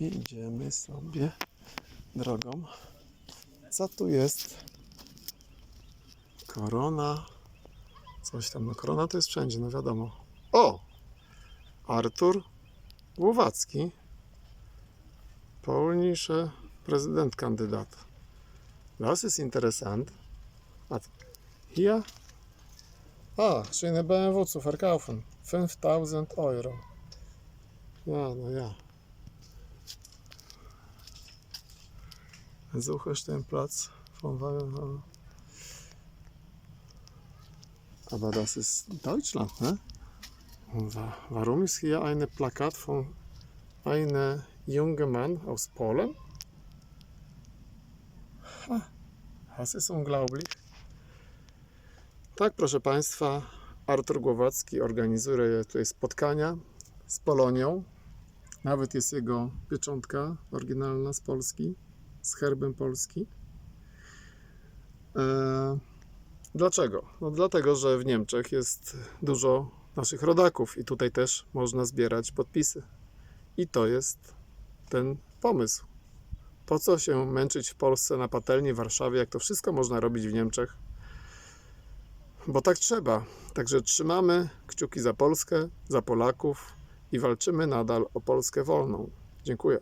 Idziemy sobie drogą. Co tu jest? Korona. Coś tam. No korona to jest wszędzie, no wiadomo. O! Artur Głowacki. Polnische Präsidentkandidat. Das ist interessant. Hat hier. Ah, schöne BMW zu verkaufen. 5000 Euro. Ja, no ja. Suche den Platz von Wagen. Aber das ist Deutschland, ne? Und wa- warum ist hier ein Plakat von einem jungen Mann aus Polen? Das ist unglaublich. Tak, proszę Państwa, Artur Głowacki organizuje tutaj spotkania z Polonią. Nawet jest jego pieczątka oryginalna z Polski, z herbem Polski. E, dlaczego? No dlatego, że w Niemczech jest dużo naszych rodaków i tutaj też można zbierać podpisy. I to jest ten pomysł. Po co się męczyć w Polsce na patelni w Warszawie, jak to wszystko można robić w Niemczech? Bo tak trzeba. Także trzymamy kciuki za Polskę, za Polaków i walczymy nadal o Polskę wolną. Dziękuję.